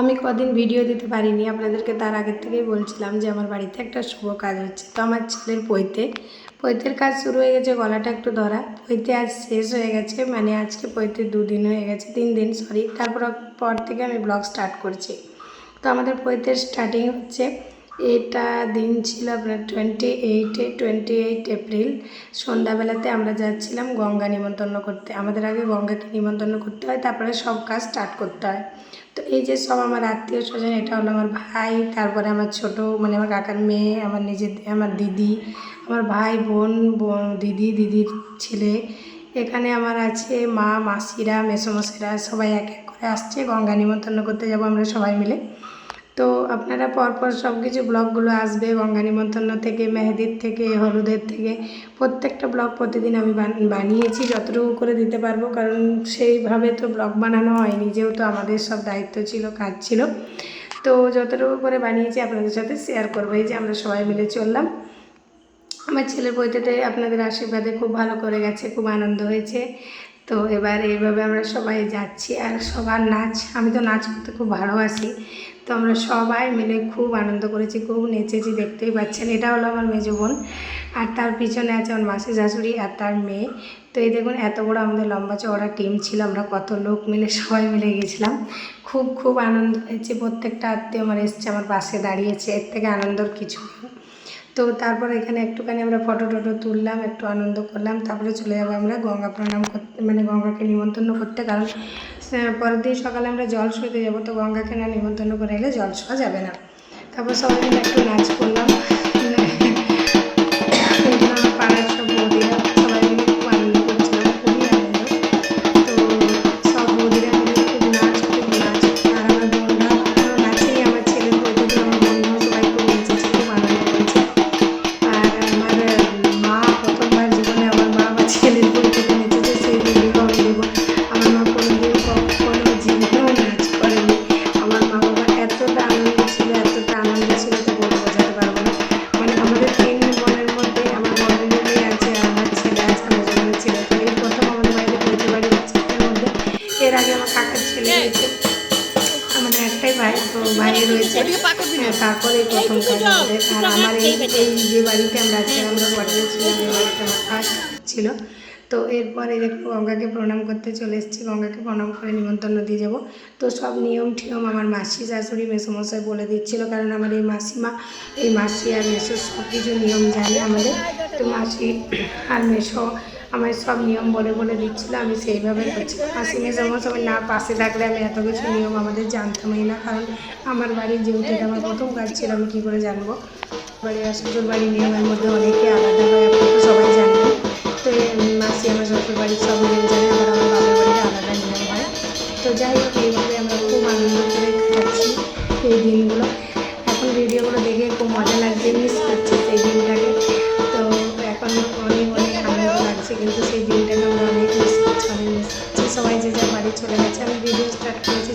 আমি কদিন ভিডিও দিতে পারিনি, আপনাদেরকে তার আগের থেকেই বলছিলাম যে আমার বাড়িতে একটা শুভ কাজ হচ্ছে। তো আমার ছেলের পৈতে, পৈতের কাজ শুরু হয়ে গেছে, গলাটা একটু ধরা। পৈতে আজ শেষ হয়ে গেছে মানে আজকে পৈতে দুদিন হয়ে গেছে, তিন দিন সরি তারপর পর থেকে আমি ব্লগ স্টার্ট করছি। তো আমাদের পৈতের স্টার্টিং হচ্ছে এটা দিন ছিল আপনার টোয়েন্টি এইটে টোয়েন্টি এইট এপ্রিল সন্ধ্যাবেলাতে আমরা যাচ্ছিলাম গঙ্গা নিমন্ত্রণ করতে। আমাদের আগে গঙ্গাকে নিমন্ত্রণ করতে হয়, তারপরে সব কাজ স্টার্ট করতে হয়। তো এই যে সব আমার আত্মীয় স্বজন, এটা হলো আমার ভাই, তারপরে আমার ছোট মানে আমার কাকার মেয়ে, আমার নিজের, আমার দিদি, আমার ভাই, বোন বোন, দিদি, দিদির ছেলে। এখানে আমার আছে মা, মাসিরা, মেসোমশাইরা, সবাই এক এক করে আসছে। গঙ্গা নিমন্ত্রণ করতে যাব আমরা সবাই মিলে। তো আপনারা পরপর সব কিছু ব্লগগুলো আসবে গঙ্গা নিমন্ত্রণ থেকে, মেহেদির থেকে, হলুদের থেকে। প্রত্যেকটা ব্লগ প্রতিদিন আমি বান- বানিয়েছি, যতটুকু করে দিতে পারব, কারণ সেইভাবে তো ব্লগ বানানো হয়নি, যেহেতু আমাদের সব দায়িত্ব ছিল, কাজ ছিল। তো যতটুকু করে বানিয়েছি আপনাদের সাথে শেয়ার করব, এই যে আমরা সবাই মিলে চললাম। আমার ছেলের বইটাতে আপনাদের আশীর্বাদে খুব ভালো করে গেছে, খুব আনন্দ হয়েছে। তো এবার এইভাবে আমরা সবাই যাচ্ছি আর সবার নাচ, আমি তো নাচ করতে খুব ভালোবাসি। তো আমরা সবাই মিলে খুব আনন্দ করেছি, খুব নেচেছি, দেখতেই পাচ্ছেন। এটা হলো আমার মেজো বোন আর তার পিছনে আছে আমার মাসি শাশুড়ি আর তার মেয়ে। তো এই দেখুন, এত বড় আমাদের লম্বা চওড়া টিম ছিল, আমরা কত লোক মিলে সবাই মিলে গেছিলাম। খুব খুব আনন্দ হয়েছে, প্রত্যেকটা আত্মীয় আমার এসছে আমার পাশে দাঁড়িয়েছে, এর থেকে আনন্দর কিছু তো তারপর এখানে একটুখানি আমরা ফটো টটো তুললাম, একটু আনন্দ করলাম, তারপরে চলে যাব আমরা গঙ্গা প্রণাম করতে মানে গঙ্গাকে নিমন্ত্রণ করতে। কারণ পরের দিন সকালে আমরা জল শুতে যাব, তো গঙ্গাকে না নিমন্ত্রণ করে এলে জল ছোঁয়া যাবে না। তারপর সবাই একটু নাচ করলাম। কাকার আমাদের একটাই ভাই, তো ভাই রয়েছে। প্রথম আর আমার এই যে বাড়িতে আমরা আছি, আমরা কোয়ার্টারে ছিলাম, এই বাড়িতে আমার ফার্স্ট ছিল। তো এরপরে দেখো গঙ্গাকে প্রণাম করতে চলে এসেছি। গঙ্গাকে প্রণাম করে নিমন্ত্রণ দিয়ে যাব। তো সব নিয়ম ঠিয়ম আমার মাসি শাশুড়ি মেসোমশাই বলে দিচ্ছিল, কারণ আমার এই মাসিমা, এই মাসি আর মেসো সব কিছু নিয়ম জানে আমাদের। তো মাসি আর মেসো আমার সব নিয়ম বলে বলে দিচ্ছিল, আমি সেইভাবে করছিলাম মাসি সময় না, পাশে থাকলে আমি এত কিছু নিয়ম আমাদের জানতামই না। কারণ আমার বাড়ির যেহেতু এটা আমার প্রথম কাজ ছিল, আমি কী করে জানব? বাড়ি আর শ্বশুর বাড়ির নিয়মের মধ্যে অনেকে আলাদা হয় আপনাকে সবাই জানবে তো মাসি আমার শ্বশুর বাড়ির সব নিয়ম জানে।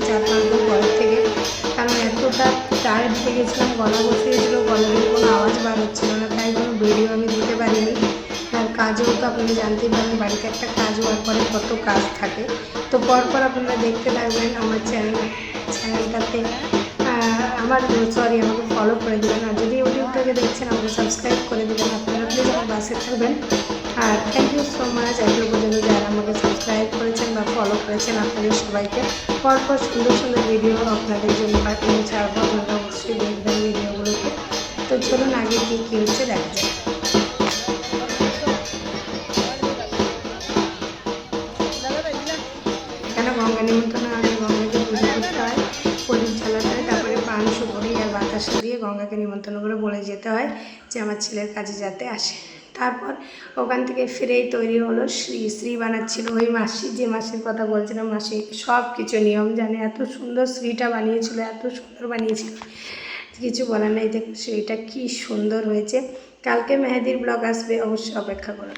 চার পাঁচ দিন পরের থেকে। কারণ এতটা টায়ার্ড হয়ে গেছিলাম, গলা বসে গেছিল গলা কোনো আওয়াজ বার হচ্ছিল না, তাই কোনো ভিডিও আমি দিতে পারিনি। আর কাজও তো আপনারা জানতেই পারেন বাড়িতে একটা কাজ হওয়ার পরে কত কাজ থাকে। তো পরপর আপনারা দেখতে থাকবেন আমার চ্যানেল চ্যানেলটাতে আমার সরি আমাকে ফলো করে দেবেন। আর যদি ইউটিউব থেকে দেখছেন, আমাকে সাবস্ক্রাইব করে দেবেন। আপনারা প্লিজ আমার পাশে থাকবেন। আর থ্যাংক ইউ সো মাচ এগুলো পর্যন্ত যারা বা করেছেন আপনাদের সবাইকে। পরপর সুন্দর সুন্দর ভিডিও আপনাদের জন্য পাঠিয়ে ছাড়বো আপনারা অবশ্যই দেখবেন ভিডিওগুলোকে তো চলুন আগে কী কী হচ্ছে দেখা যাক। এখানে গঙ্গা নিমন্ত্রণ আগে গঙ্গাকে পুজো করতে হয়। প্রদীপ জ্বালাতে হয়। তারপরে পান, সুপরি আর বাতাসা দিয়ে গঙ্গাকে নিমন্ত্রণ করে বলে যেতে হয় যে আমার ছেলের কাজে যাতে আসে। তারপর ওখান থেকে ফিরেই তৈরি হলো শ্রী শ্রী বানাচ্ছিল। ওই মাসি যে মাসির কথা বলছিলাম, মাসি সব কিছু নিয়ম জানে। এত সুন্দর শ্রীটা বানিয়েছিল, এত সুন্দর বানিয়েছিল। কিছু বলার নাই, দেখুন শ্রীটা কী সুন্দর হয়েছে। কালকে মেহেদির ব্লগ আসবে, অবশ্যই অপেক্ষা করো